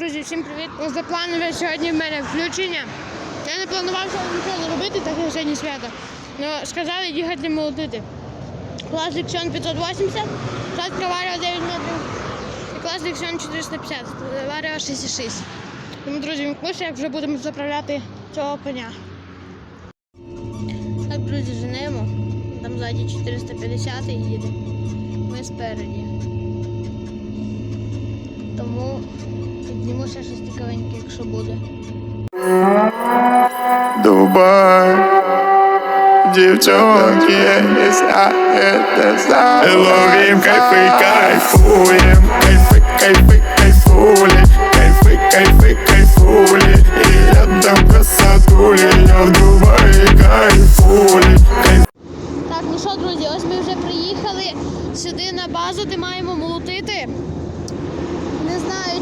друзі, всім привіт. Позапланове сьогодні в мене включення. Я не планував нічого робити, так як сьогодні свято. Ну, сказали їхати молотити. Клас Лексіон 580, шатка Варіо 9 метрів. І клас Лексіон 450, Варіо 66. Тому, друзі, вмкнувся, як вже будемо заправляти цього коня. Так, друзі, женемо. Там ззаді 450 їде. Ми спереді. Тому підніму ще щось цікавеньке, якщо буде. Дубай Девчонки, я это за Ловим кайфы, кайфуем Кайфы, кайфы, кайфули Кайфы, кайфы, кайфули И рядом красотули Я в Дубае кайфули Кайф- Так, ну що, друзі, ось ми вже приїхали сюди на базу, де маємо молотити.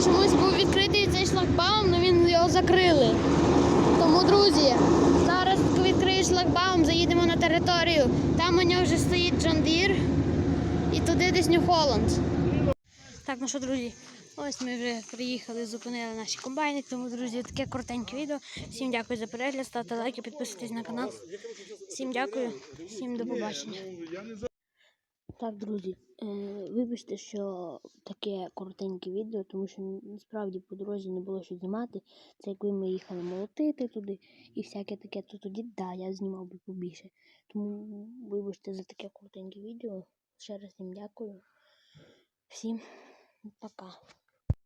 Чомусь був відкритий цей шлагбаум, але він його закрили. Тому, друзі, зараз відкрию шлагбаум, заїдемо на територію. Там у нього вже стоїть Джон Дір і туди десь Нью-Холланд. Так, ну що, друзі, ось ми вже приїхали, зупинили наші комбайни. Тому, друзі, таке коротеньке відео. Всім дякую за перегляд, ставте лайки, підписуйтесь на канал. Всім дякую, всім до побачення. Так, друзі, е, вибачте, що таке коротеньке відео, тому що насправді по дорозі не було що знімати. Це якби ми їхали молотити туди і всяке таке, то тоді да, я знімав би побільше. Тому вибачте за таке коротеньке відео. Ще раз всім дякую. Всім пока.